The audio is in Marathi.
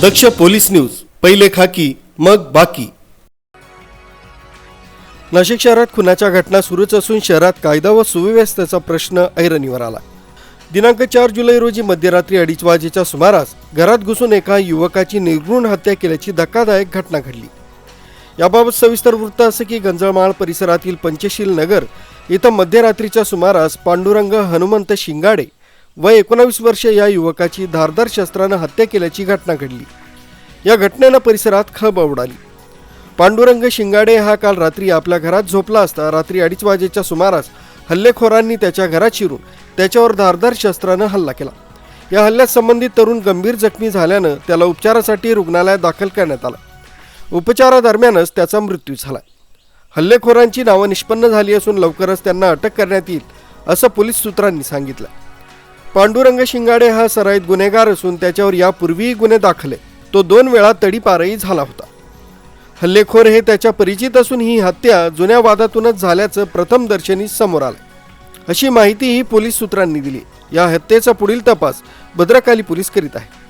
दक्ष पोलीस न्यूज पहिले खाकी मग बाकी. नाशिक शहरात खुनाच्या घटना सुरूच असून शहरात कायदा व सुव्यवस्थेचा प्रश्न ऐरणीवर आला. दिनांक चार जुलै रोजी मध्यरात्री अडीच वाजेच्या सुमारास घरात घुसून एका युवकाची निर्घृण हत्या केल्याची धक्कादायक घटना घडली. याबाबत सविस्तर वृत्त असं की गंजळमाळ परिसरातील पंचशील नगर इथं मध्यरात्रीच्या सुमारास पांडुरंग हनुमंत शिंगाडे व एकोणावीस वर्ष या युवकाची धारदार शस्त्रानं हत्या केल्याची घटना घडली. या घटनेनं परिसरात खब उडाली. पांडुरंग शिंगाडे हा काल रात्री आपल्या घरात झोपला असता रात्री अडीच वाजेच्या सुमारास हल्लेखोरांनी त्याच्या घरात शिरून त्याच्यावर धारदार शस्त्रानं हल्ला केला. या हल्ल्यात संबंधित तरुण गंभीर जखमी झाल्यानं त्याला उपचारासाठी रुग्णालयात दाखल करण्यात आला. उपचारादरम्यानच त्याचा मृत्यू झाला. हल्लेखोरांची नावं निष्पन्न झाली असून लवकरच त्यांना अटक करण्यात येईल असं पोलीस सूत्रांनी सांगितलं. पांडुरंग शिंगाडे हा सराईत गुन्हेगार असून त्याच्यावर यापूर्वीही गुन्हे दाखल. आहे तो दोन वेळा तडीपारही झाला होता. हल्लेखोर हे त्याच्या परिचित असून ही हत्या जुन्या वादातूनच झाल्याचं प्रथमदर्शनी समोर आलं. अशी माहितीही पोलीस सूत्रांनी दिली. या हत्येचा पुढील तपास भद्रकाली पोलीस करीत आहे.